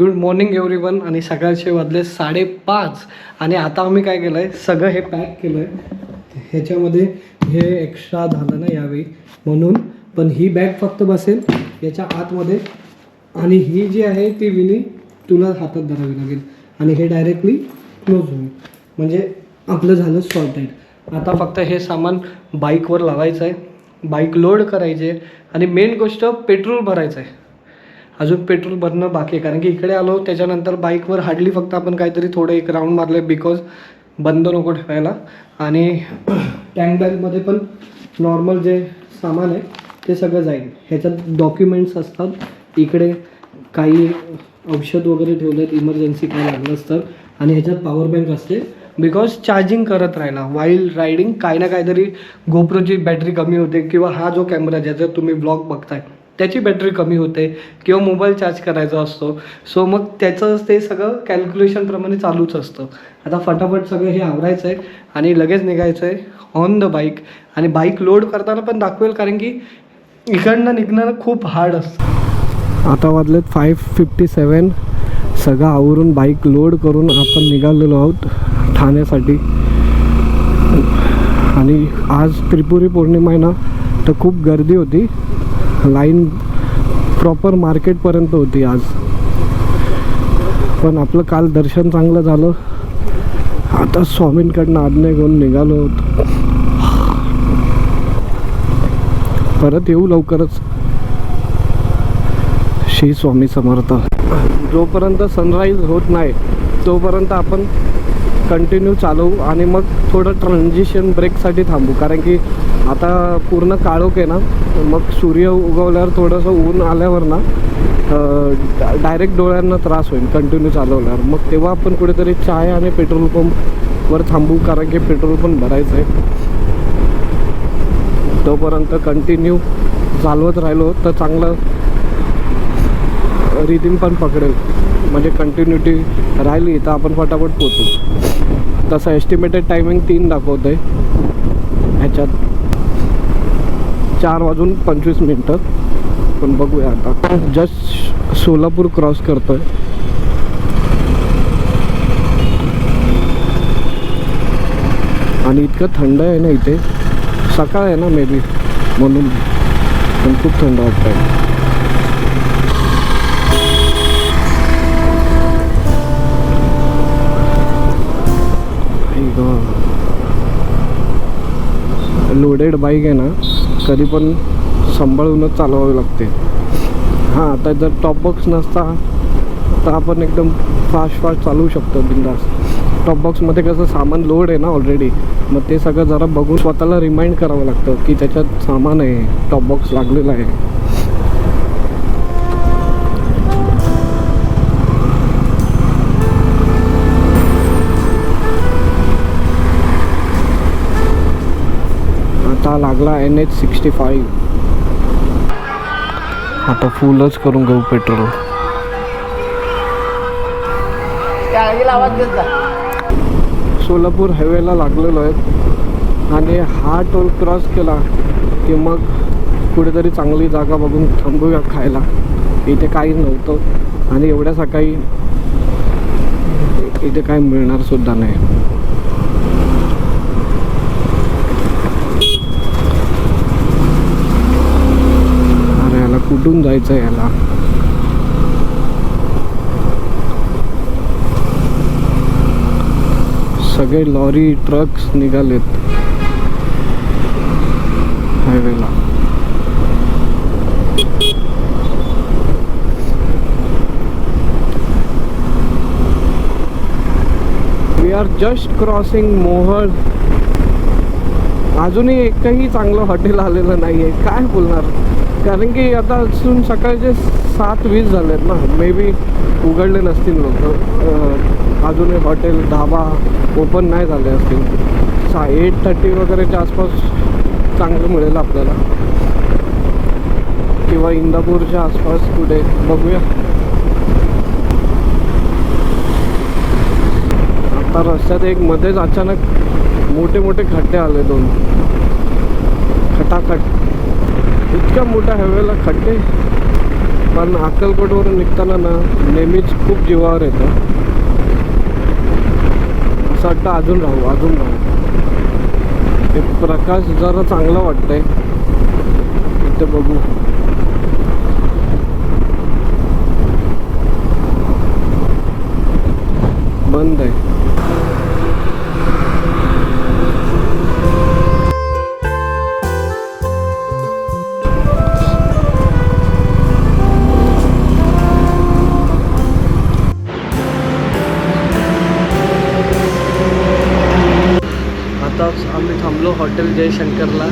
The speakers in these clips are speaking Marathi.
गुड मॉर्निंग एव्हरी वन आणि सकाळचे वाजले साडेपाच. आणि आता आम्ही काय केलं आहे सगळं हे पॅक केलं आहे ह्याच्यामध्ये हे एक्स्ट्रा झालं ना यावेळी म्हणून. पण ही बॅग फक्त बसेल. याच्या आतमध्ये. आणि ही जी आहे ती विनी तुला हातात धरावी लागेल. आणि हे डायरेक्टली क्लोज होईल. म्हणजे आपलं झालं सॉर्टेड आता फक्त हे सामान बाईकवर लावायचं आहे बाईक लोड करायचे. आणि मेन गोष्ट पेट्रोल भरायचं आहे अजून पेट्रोल भरणं बाकी आहे. कारण की इकडे आलो त्याच्यानंतर बाईकवर हार्डली फक्त आपण काहीतरी थोडं एक राऊंड मारले बिकॉज बंद नको ठेवायला. आणि टँक बॅगमध्ये पण नॉर्मल जे सामान आहे ते सगळं जाईल. ह्याच्यात डॉक्युमेंट्स असतात. इकडे काही औषध वगैरे ठेवले आहेत इमर्जन्सी काय लागलंच तर आणि ह्याच्यात पॉवर बँक असते. बिकॉज चार्जिंग करत राहिला. वाईल्ड रायडिंग काही ना काहीतरी गोप्रोची बॅटरी कमी होते. किंवा हा जो कॅमेरा ज्याच्यात तुम्ही ब्लॉग बघताय. त्याची बॅटरी कमी होते किंवा मोबाईल चार्ज करायचा असतो. सो मग त्याचं ते सगळं कॅल्क्युलेशनप्रमाणे चालूच असतं. आता फटाफट सगळं हे आवरायचं आहे आणि लगेच निघायचं आहे ऑन द बाईक आणि बाईक लोड करताना पण दाखवेल कारण की इकडनं निघणं खूप हार्ड असतं. आता वाजलेत फाईव्ह फिफ्टी सेवन सगळं आवरून बाईक लोड करून आपण निघालेलो आहोत ठाण्यासाठी. आणि आज त्रिपुरी पौर्णिमा आहे ना तर खूप गर्दी होती. लाईन प्रॉपर मार्केटपर्यंत होती आज. पण आपलं काल दर्शन चांगलं झालं. आता स्वामींकडनं आज्ञा घेऊन निघालो होतो. परत येऊ लवकरच. श्री स्वामी समर्थ. जोपर्यंत सनराईज होत नाही तोपर्यंत आपण कंटिन्यू चालवू आणि मग थोडं ट्रान्झिशन ब्रेकसाठी थांबू. कारण की आता पूर्ण काळोख आहे ना मग सूर्य उगवल्यावर थोडंसं ऊन आल्यावर ना डायरेक्ट डोळ्यांना त्रास होईल कंटिन्यू चालवल्यावर. मग तेव्हा आपण कुठेतरी चाय आणि पेट्रोल पंपवर थांबू कारण की पेट्रोल पण भरायचं आहे. तोपर्यंत कंटिन्यू चालवत राहिलो तर चांगलं रिदिम पण पकडेल. म्हणजे कंटिन्युटी राहिली तर आपण फटाफट पोचू तसं एस्टिमेटेड टायमिंग तीन दाखवतं आहे ह्याच्यात चार वाजून पंचवीस मिनटं. पण बघूया आता. जस्ट सोलापूर क्रॉस करतोय. आणि इतकं थंड आहे ना इथे. सकाळ आहे ना मे बी म्हणून. पण खूप थंड वाटतंय. लोडेड बाईक आहे ना. तरी पण सांभाळूनच चालवावी लागते. हां आता जर टॉप बॉक्स नसता तर आपण एकदम फास्ट फास्ट चालवू शकतो बिंदास. टॉप बॉक्समध्ये कसं सामान लोड आहे ना ऑलरेडी मग ते सगळं जरा बघून स्वतःला रिमाइंड करावं लागतं की त्याच्यात सामान आहे टॉप बॉक्स लागलेला आहे. आता लागला एन एच सिक्स्टी फाईव्ह. आता फुलच करून घेऊ पेट्रोल. सोलापूर हायवेला लागलेलो आहे. आणि हा टोल क्रॉस केला की मग कुठेतरी चांगली जागा बघून थांबूया खायला. इथे काही नव्हतं. आणि एवढ्या सकाळी इथे काही मिळणार सुद्धा नाही अरे याला कुठून जायचं याला. सगळे लॉरी ट्रक्स निघालेत. हायवेला. वी आर जस्ट क्रॉसिंग मोहर अजूनही एकही चांगलं हॉटेल आलेलं नाही आहे काय बोलणार? कारण की आता अजून सकाळचे सात वीस झाले आहेत ना मे बी उघडले नसतील लोक. अजूनही हॉटेल ढाबा ओपन नाही झाले असतील. सा एट थर्टी वगैरेच्या आसपास चांगलं मिळेल आपल्याला. किंवा इंदापूरच्या आसपास कुठे बघूया. आता रस्त्यात एक मध्येच अचानक मोठे मोठे खड्डे आले दोन. खटाखट. इतक्या मोठ्या हायवेला खड्डे पण अक्कलकोटवरून निघताना ना नेहमीच खूप जीवावर येतं. असं वाटतं अजून राहू अजून राहू. ते प्रकाश जरा चांगला वाटतंय. इथं बघू. बंद आहे. आम्ही थांबलो हॉटेल जयशंकरला.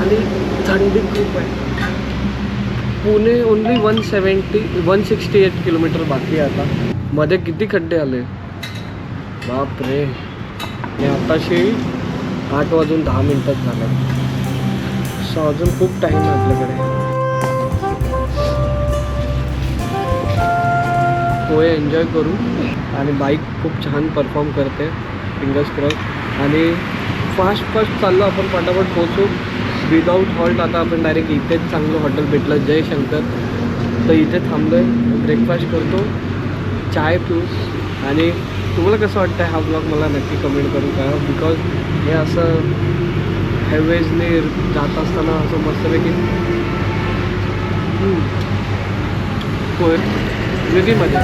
आणि थंडी खूप आहे. Pune only one seventy one sixty eight kilometre बाकी आहे आता. मध्ये किती खड्डे आले? बाप रे आणि आताशी आठ वाजून दहा मिनटात झालं. सो अजून खूप टाईम आहे आपल्याकडे. पोहे एन्जॉय करू. आणि बाईक खूप छान परफॉर्म करते. फिंगर्स क्रॉस आणि फास्ट फास्ट चाललो आपण पटापट पोहोचू. विदाऊट हॉल्ट आता आपण डायरेक्ट इथेच चांगलं हॉटेल भेटलं जयशंकर. तर इथे थांबलो आहे ब्रेकफास्ट करतो. चाय पिऊ. आणि तुम्हाला कसं वाटतं हा ब्लॉग मला नक्की कमेंट करून करा बिकॉज हे असं हायवेजने जात असताना असं मस्तपैकी वेगळी मजा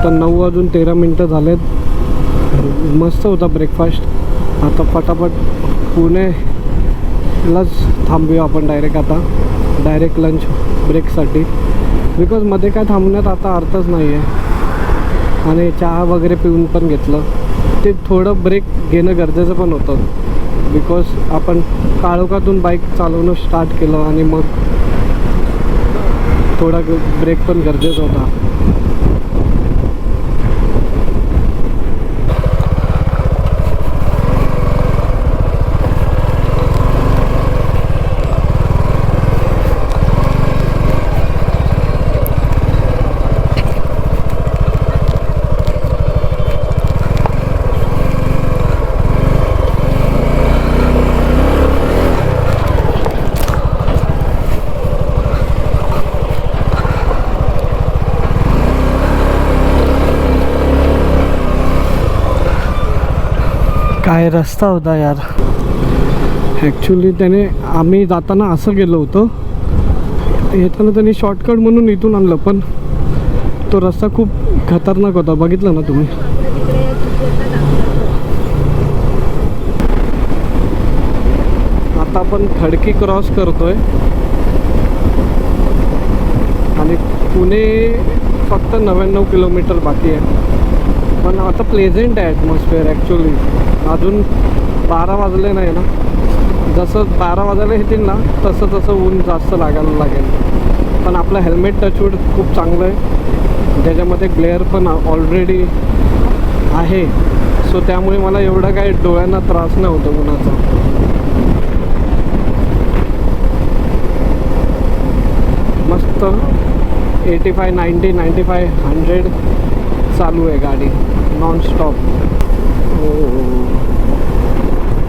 आता नऊ वाजून तेरा मिनटं झालेत. मस्त होता ब्रेकफास्ट आता पटापट पुणेलाच थांबूया आपण डायरेक्ट आता. डायरेक्ट लंच ब्रेकसाठी बिकॉजमध्ये काय थांबण्यात आता अर्थच नाही आहे आणि चहा वगैरे पिऊन पण घेतलं. ते थोडं ब्रेक घेणं गरजेचं पण होतं. बिकॉज आपण काळोखातून बाईक चालवणं स्टार्ट केलं आणि मग थोडा ब्रेक पण गरजेचा होता. काय रस्ता होता यार? ॲक्च्युली त्याने आम्ही जाताना असं गेलो होतो. येताना त्यांनी शॉर्टकट म्हणून इथून आणलं पण तो रस्ता खूप खतरनाक होता. बघितलं ना तुम्ही? आता आपण खडकी क्रॉस करतोय. आणि पुणे फक्त नव्याण्णव किलोमीटर बाकी आहे. पण आता प्लेझेंट आहे ॲटमॉस्फिअर ॲक्च्युली अजून बारा वाजले नाही ना. जसं बारा वाजायला येतील ना तसं तसं ऊन जास्त लागायला लागेल. पण आपलं हेल्मेट टचवूड खूप चांगलं आहे. ज्याच्यामध्ये ग्लेअर पण ऑलरेडी आहे. सो त्यामुळे मला एवढा काही डोळ्यांना त्रास नाही होतो उन्हाचा मस्त. Eighty five ninety ninety five hundred चालू आहे गाडी. नॉनस्टॉप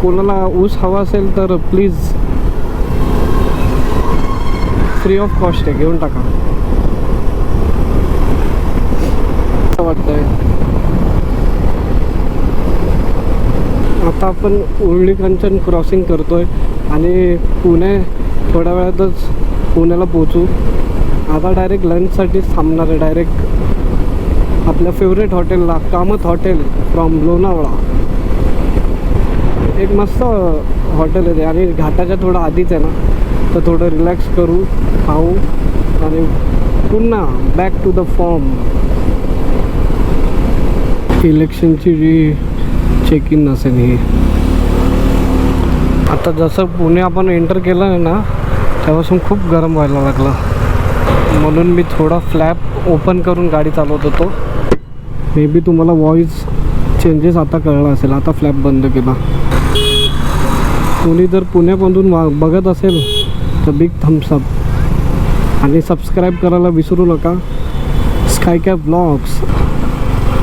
कोणाला ऊस हवा असेल तर प्लीज फ्री ऑफ कॉस्ट आहे घेऊन टाका. असं वाटतंय. आता आपण उरळी कंचन क्रॉसिंग करतोय आणि पुणे थोड्या वेळातच पुण्याला पोचू आता डायरेक्ट लंचसाठीच थांबणार आहे डायरेक्ट आपल्या फेवरेट हॉटेलला कामत हॉटेल फ्रॉम लोणावळा. एक मस्त हॉटेल आहे ते. आणि घाटाच्या थोडं आधीच आहे ना. तर थोडं रिलॅक्स करू खाऊ आणि पुन्हा बॅक टू द फॉर्म इलेक्शनची जी चेक इन नसेल ही. आता जसं पुणे आपण एंटर केलं आहे ना तेव्हापासून खूप गरम व्हायला लागला. म्हणून मी थोडा फ्लॅप ओपन करून गाडी चालवत होतो. मे बी तुम्हाला वॉईस चेंजेस आता कळला असेल. आता फ्लॅप बंद केला. कोणी जर पुण्यामधून वा बघत असेल तर बिग थम्सअप आणि सबस्क्राईब करायला विसरू नका. स्काय कॅब ब्लॉग्स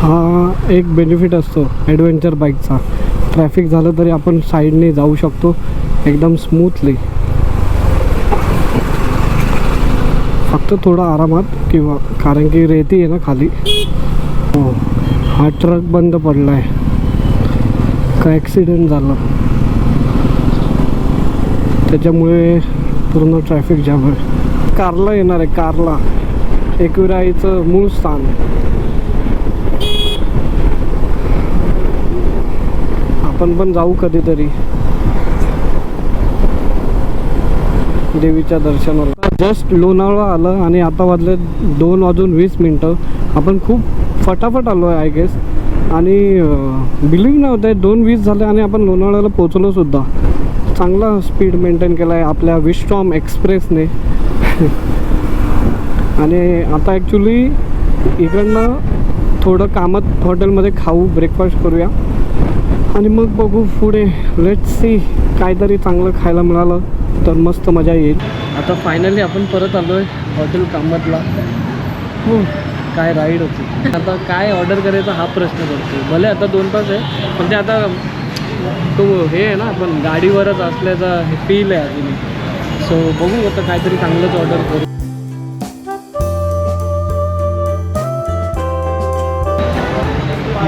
हा एक बेनिफिट असतो ॲडव्हेंचर बाईकचा ट्रॅफिक झालं तरी आपण साईडने जाऊ शकतो एकदम स्मूथली फक्त थोडं आरामात किंवा कारण की रेती आहे ना खाली. हा ट्रक बंद पडला आहे का ॲक्सिडेंट झाला? त्याच्यामुळे पूर्ण ट्रॅफिक जाम आहे. कारला येणार आहे कारला. एकविराईचं मूळ स्थान. आपण पण जाऊ कधीतरी. देवीच्या दर्शनाला. जस्ट लोणावळा आलं आणि आता वाजले दोन वाजून वीस मिनटं. आपण खूप फटाफट आलो आहे आय गेस आणि बिलीव्ह नव्हतं आहे दोन वीस झाले आणि आपण लोणावळ्याला पोचलो सुद्धा. चांगला स्पीड मेंटेन केला आहे आपल्या विश्रॉम एक्सप्रेसने आणि आता ॲक्च्युली इकडनं थोडं कामात हॉटेलमध्ये खाऊ ब्रेकफास्ट करूया. आणि मग बघू पुढे. लेट सी काहीतरी चांगलं खायला मिळालं तर मस्त मजा येईल. आता फायनली आपण परत आलो आहे हॉटेल कामतला. हो. काय राईड होती. आता काय ऑर्डर करायचा हा प्रश्न पडतो भले आता दोन तास आहे पण ते आता तो हे आहे ना पण गाडीवरच असल्याचा हे फील आहे अजून सो बघू आता काहीतरी चांगलंच ऑर्डर करू.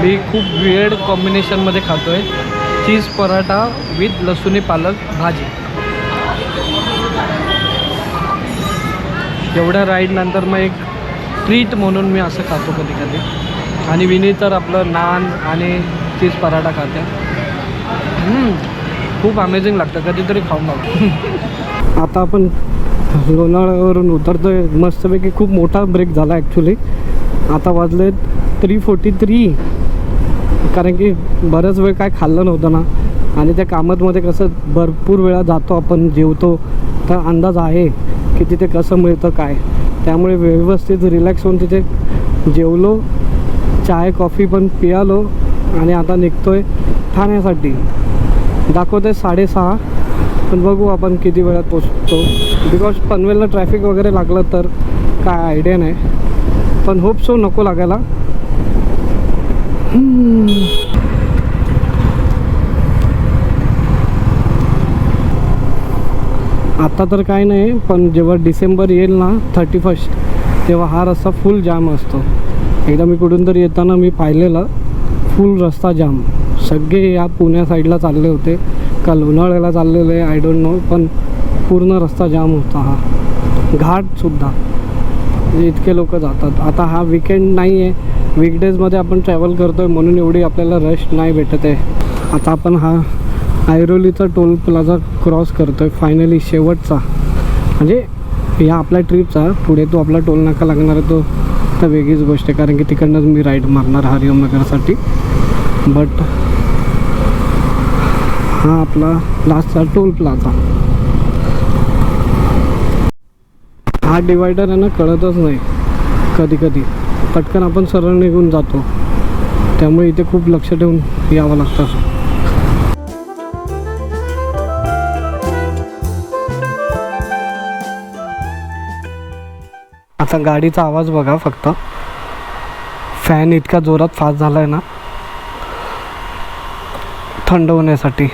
मी खूप वियर्ड कॉम्बिनेशनमध्ये खातो आहे चीज पराठा विथ लसुणी पालक भाजी. एवढ्या राईडनंतर मग एक ट्रीट म्हणून मी असं खातो कधी कधी. आणि विनी तर आपलं नान आणि चीज पराठा खाते खूप अमेझिंग लागतं कधीतरी खाऊन बघा. आता आपण लोणावळ्यावरून उतरतोय. मस्तपैकी खूप मोठा ब्रेक झाला ॲक्च्युली आता वाजले थ्री फोर्टी थ्री कारण की बऱ्याच वेळ काय खाल्लं नव्हतं ना. आणि त्या कामातमध्ये कसं भरपूर वेळा जातो आपण जेवतो. तर अंदाज आहे की तिथे कसं मिळतं काय? त्यामुळे व्यवस्थित रिलॅक्स होऊन तिथे जेवलो. चाय कॉफी पण पियालो आणि आता निघतोय ठाण्यासाठी. दाखवते साडेसहा पण बघू आपण किती वेळात पोचतो बिकॉज पनवेलला ट्रॅफिक वगैरे लागलं तर काय आयडिया नाही. पण होप सो नको लागायला. आता तर काय नाही पण जेव्हा डिसेंबर येईल ना थर्टी फर्स्ट तेव्हा हा रस्ता फुल जाम असतो. एकदा मी कुठून तरी येताना मी पाहिलेलं फुल रस्ता जाम सगळे या पुण्या साईडला चालले होते. का लोणावळ्याला चाललेले आय डोंट नो पण पूर्ण रस्ता जाम होता हा. घाटसुद्धा इतके लोक जातात. आता हा विकेंड नाही आहे वीकडेजमध्ये आपण ट्रॅव्हल करतो आहे म्हणून एवढी आपल्याला रश नाही भेटत आहे. आता आपण हा ऐरोलीचा टोल प्लाझा क्रॉस करतो आहे फायनली शेवटचा. म्हणजे या आपल्या ट्रिपचा पुढे तो आपला टोल नाका लागणार आहे तो तर वेगळीच गोष्ट आहे. कारण की तिकडनंच मी राईड मारणार हरिओम नगरसाठी बट हा आपला लास्टचा टोल प्लाझा. हा डिवायडर आहे ना कळतच नाही. कधी कधी. पटकन आपण सरळ निघून जातो. त्यामुळे इथे खूप लक्ष ठेवून यावं लागतं. आता गाडीचा आवाज बघा फक्त. फॅन इतका जोरात फास्ट झाला आहे ना. थंड होण्यासाठी.